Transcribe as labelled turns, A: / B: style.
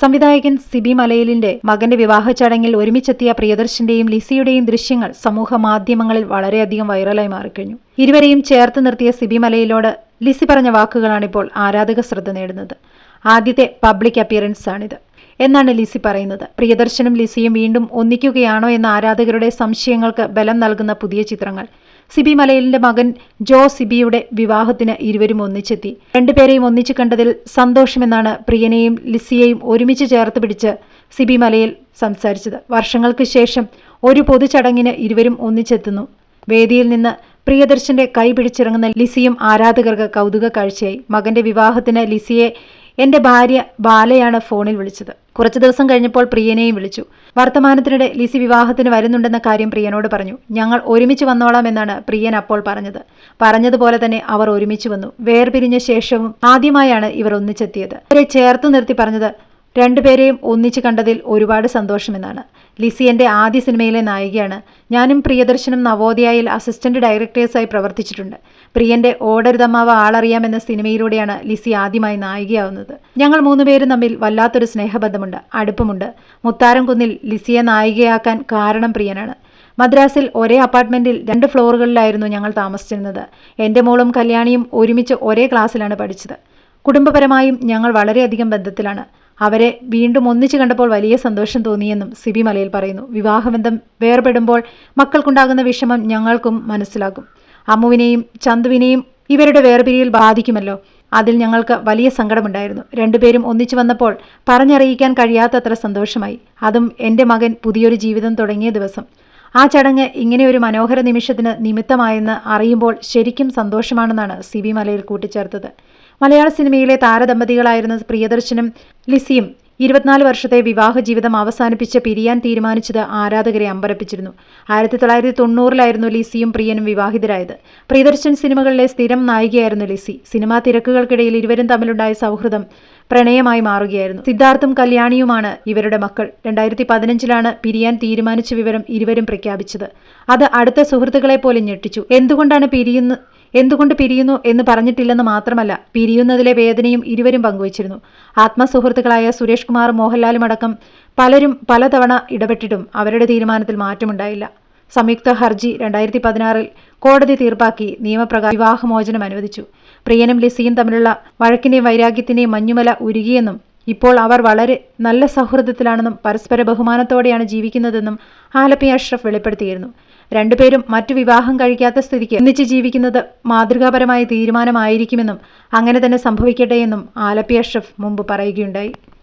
A: സംവിധായകൻ സിബി മലയിലിന്റെ മകന്റെ വിവാഹ ചടങ്ങിൽ ഒരുമിച്ചെത്തിയ പ്രിയദർശന്റെയും ലിസിയുടെയും ദൃശ്യങ്ങൾ സമൂഹ മാധ്യമങ്ങളിൽ വളരെയധികം വൈറലായി മാറിക്കഴിഞ്ഞു. ഇരുവരെയും ചേർത്ത് നിർത്തിയ സിബി മലയിലോട് ലിസി പറഞ്ഞ വാക്കുകളാണിപ്പോൾ ആരാധക ശ്രദ്ധ നേടുന്നത്. ആദ്യത്തെ പബ്ലിക് അപ്പിയറൻസ് ആണിത് എന്നാണ് ലിസി പറയുന്നത്. പ്രിയദർശനും ലിസിയും വീണ്ടും ഒന്നിക്കുകയാണോ എന്ന ആരാധകരുടെ സംശയങ്ങൾക്ക് ബലം നൽകുന്ന പുതിയ ചിത്രങ്ങൾ. സിബി മലയിലിന്റെ മകൻ ജോ സിബിയുടെ വിവാഹത്തിന് ഇരുവരും ഒന്നിച്ചെത്തി. രണ്ടുപേരെയും ഒന്നിച്ചു കണ്ടതിൽ സന്തോഷമെന്നാണ് പ്രിയനെയും ലിസിയെയും ഒരുമിച്ച് ചേർത്ത് പിടിച്ച് സിബി മലയിൽ സംസാരിച്ചത്. വർഷങ്ങൾക്ക് ശേഷം ഒരു പൊതുചടങ്ങിന് ഇരുവരും ഒന്നിച്ചെത്തുന്നു. വേദിയിൽ നിന്ന് പ്രിയദർശന്റെ കൈ പിടിച്ചിറങ്ങുന്ന ലിസിയും ആരാധകർക്ക് കൗതുക കാഴ്ചയായി മകന്റെ വിവാഹത്തിന് ലിസിയെ എന്റെ ഭാര്യ ബാലയാണ് ഫോണിൽ വിളിച്ചത്. കുറച്ചു ദിവസം കഴിഞ്ഞപ്പോൾ പ്രിയനെയും വിളിച്ചു. വർത്തമാനത്തിനിടെ ലിസി വിവാഹത്തിന് വരുന്നുണ്ടെന്ന കാര്യം പ്രിയനോട് പറഞ്ഞു. ഞങ്ങൾ ഒരുമിച്ച് വന്നോളാം എന്നാണ് പ്രിയൻ അപ്പോൾ പറഞ്ഞത്. പറഞ്ഞതുപോലെ തന്നെ അവർ ഒരുമിച്ച് വന്നു. വേർപിരിഞ്ഞ ശേഷവും ആദ്യമായാണ് ഇവർ ഒന്നിച്ചെത്തിയത്. അവരെ ചേർത്ത് നിർത്തി പറഞ്ഞത് രണ്ടുപേരെയും ഒന്നിച്ചു കണ്ടതിൽ ഒരുപാട് സന്തോഷമെന്നാണ്. ലിസി എന്റെ ആദ്യ സിനിമയിലെ നായികയാണ്. ഞാനും പ്രിയദർശനും നവോദയയിൽ അസിസ്റ്റന്റ് ഡയറക്ടേഴ്സായി പ്രവർത്തിച്ചിട്ടുണ്ട്. പ്രിയന്റെ ഓടരുതമ്മാവ ആളറിയാമെന്ന സിനിമയിലൂടെയാണ് ലിസി ആദ്യമായി നായികയാവുന്നത്. ഞങ്ങൾ മൂന്നുപേരും തമ്മിൽ വല്ലാത്തൊരു സ്നേഹബന്ധമുണ്ട് അടുപ്പമുണ്ട്. മുത്താരംകുന്നിൽ ലിസിയെ നായികയാക്കാൻ കാരണം പ്രിയനാണ്. മദ്രാസിൽ ഒരേ അപ്പാർട്ട്മെന്റിൽ രണ്ട് ഫ്ലോറുകളിലായിരുന്നു ഞങ്ങൾ താമസിച്ചിരുന്നത്. എന്റെ മോളും കല്യാണിയും ഒരുമിച്ച് ഒരേ ക്ലാസ്സിലാണ് പഠിച്ചത്. കുടുംബപരമായും ഞങ്ങൾ വളരെയധികം ബന്ധത്തിലാണ്. അവരെ വീണ്ടും ഒന്നിച്ചു കണ്ടപ്പോൾ വലിയ സന്തോഷം തോന്നിയെന്നും സിബി മലയിൽ പറയുന്നു. വിവാഹബന്ധം വേർപെടുമ്പോൾ മക്കൾക്കുണ്ടാകുന്ന വിഷമം ഞങ്ങൾക്കും മനസ്സിലാകും. അമ്മുവിനെയും ചന്തുവിനെയും ഇവരുടെ വേർപിരിയിൽ ബാധിക്കുമല്ലോ. അതിൽ ഞങ്ങൾക്ക് വലിയ സങ്കടമുണ്ടായിരുന്നു. രണ്ടുപേരും ഒന്നിച്ചു വന്നപ്പോൾ പറഞ്ഞറിയിക്കാൻ കഴിയാത്തത്ര സന്തോഷമായി. അതും എന്റെ മകൻ പുതിയൊരു ജീവിതം തുടങ്ങിയ ദിവസം. ആ ചടങ്ങ് ഇങ്ങനെ ഒരു മനോഹര നിമിഷത്തിന് നിമിത്തമായെന്ന് അറിയുമ്പോൾ ശരിക്കും സന്തോഷമാണെന്നാണ് സി വി മലയിൽ കൂട്ടിച്ചേർത്തത്. മലയാള സിനിമയിലെ താരദമ്പതികളായിരുന്ന പ്രിയദർശനും ലിസിയും ഇരുപത്തിനാല് വർഷത്തെ വിവാഹ ജീവിതം അവസാനിപ്പിച്ച് പിരിയാൻ തീരുമാനിച്ചത് ആരാധകരെ അമ്പരപ്പിച്ചിരുന്നു. ആയിരത്തി തൊള്ളായിരത്തി തൊണ്ണൂറിലായിരുന്നു ലിസിയും പ്രിയനും വിവാഹിതരായത്. പ്രിയദർശൻ സിനിമകളിലെ സ്ഥിരം നായികയായിരുന്നു ലിസി. സിനിമാ തിരക്കുകൾക്കിടയിൽ ഇരുവരും തമ്മിലുണ്ടായ സൗഹൃദം പ്രണയമായി മാറുകയായിരുന്നു. സിദ്ധാർത്ഥും കല്യാണിയുമാണ് ഇവരുടെ മക്കൾ. രണ്ടായിരത്തി പതിനഞ്ചിലാണ് പിരിയാൻ തീരുമാനിച്ച വിവരം ഇരുവരും പ്രഖ്യാപിച്ചത്. അത് അടുത്ത സുഹൃത്തുക്കളെ പോലെ ഞെട്ടിച്ചു. എന്തുകൊണ്ടാണ് പിരിയുന്ന എന്തുകൊണ്ട് പിരിയുന്നു എന്ന് പറഞ്ഞിട്ടില്ലെന്ന് മാത്രമല്ല പിരിയുന്നതിലെ വേദനയും ഇരുവരും പങ്കുവച്ചിരുന്നു. ആത്മസുഹൃത്തുക്കളായ സുരേഷ് കുമാറും മോഹൻലാലും അടക്കം പലരും പലതവണ ഇടപെട്ടിട്ടും അവരുടെ തീരുമാനത്തിൽ മാറ്റമുണ്ടായില്ല. സംയുക്ത ഹർജി രണ്ടായിരത്തി പതിനാറിൽ കോടതി തീർപ്പാക്കി നിയമപ്രകാരം വിവാഹമോചനം അനുവദിച്ചു. പ്രിയനും ലിസിയും തമ്മിലുള്ള വഴക്കിന്റെയും വൈരാഗ്യത്തിന്റെയും മഞ്ഞുമല ഉരുകിയെന്നും ഇപ്പോൾ അവർ വളരെ നല്ല സൗഹൃദത്തിലാണെന്നും പരസ്പര ബഹുമാനത്തോടെയാണ് ജീവിക്കുന്നതെന്നും ആലപ്പി അഷ്റഫ് വെളിപ്പെടുത്തിയിരുന്നു. രണ്ടുപേരും മറ്റു വിവാഹം കഴിക്കാത്ത സ്ഥിതിക്ക് ഒന്നിച്ച് ജീവിക്കുന്നത് മാതൃകാപരമായ തീരുമാനമായിരിക്കുമെന്നും അങ്ങനെ തന്നെ സംഭവിക്കട്ടെ എന്നും ആലപ്പി അഷ്റഫ് മുമ്പ് പറയുകയുണ്ടായി.